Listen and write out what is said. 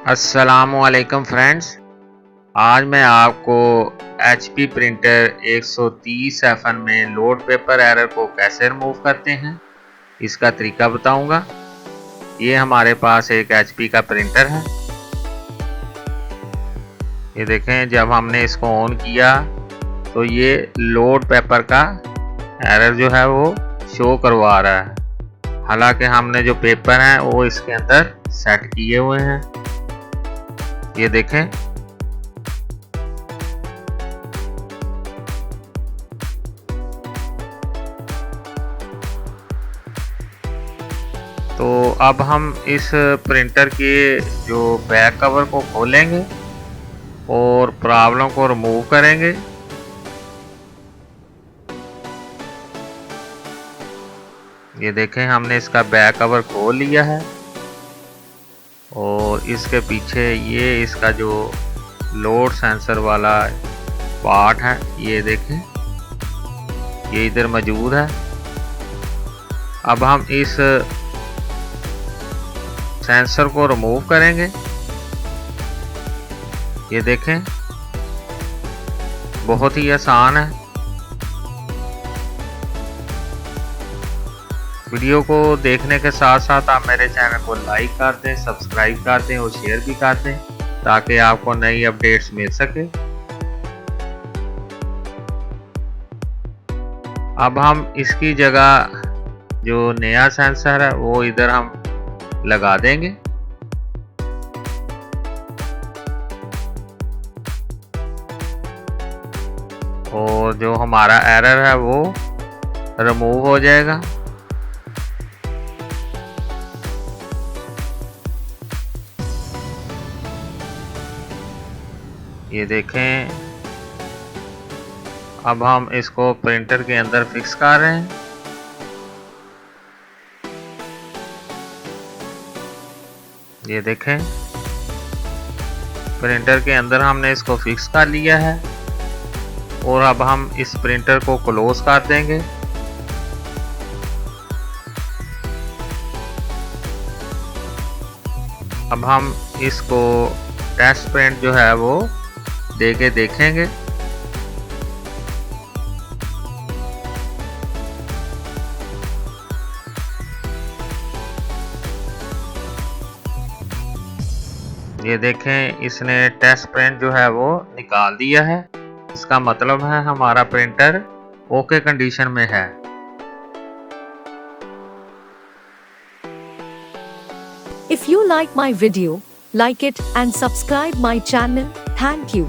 असलकम फ्रेंड्स आज मैं आपको एच पी प्रिंटर 130 एफ़ में लोड पेपर एरर को कैसे रिमूव करते हैं, इसका तरीका बताऊँगा। ये हमारे पास एक एच पी का प्रिंटर है। ये देखें, जब हमने इसको ऑन किया तो ये लोड पेपर का एरर जो है वो शो करवा रहा है। हालाँकि हमने जो पेपर हैं, वो इसके अंदर सेट किए हुए हैं। ये देखें। तो अब हम इस प्रिंटर के जो बैक कवर को खोलेंगे और प्रॉब्लम को रिमूव करेंगे। ये देखें, हमने इसका बैक कवर खोल लिया है। और इसके पीछे ये इसका जो लोड सेंसर वाला पार्ट है, ये देखें। ये इधर मौजूद है। अब हम इस सेंसर को रिमूव करेंगे। ये देखें, बहुत ही आसान है। वीडियो को देखने के साथ साथ आप मेरे चैनल को लाइक कर दें सब्सक्राइब कर दें और शेयर भी कर दें, ताकि आपको नई अपडेट्स मिल सके। अब हम इसकी जगह जो नया सेंसर है, वो इधर हम लगा देंगे। और जो हमारा एरर है, वो रिमूव हो जाएगा। ये देखें। अब हम इसको प्रिंटर के अंदर फिक्स कर रहे हैं। ये देखें। प्रिंटर के अंदर हमने इसको फिक्स कर लिया है। और अब हम इस प्रिंटर को क्लोज कर देंगे। अब हम इसको टेस्ट प्रिंट जो है वो दे के देखेंगे। ये देखें, इसने टेस्ट प्रिंट जो है वो निकाल दिया है। इसका मतलब है हमारा प्रिंटर ओके कंडीशन में है। If you like my video like it and subscribe my channel thank you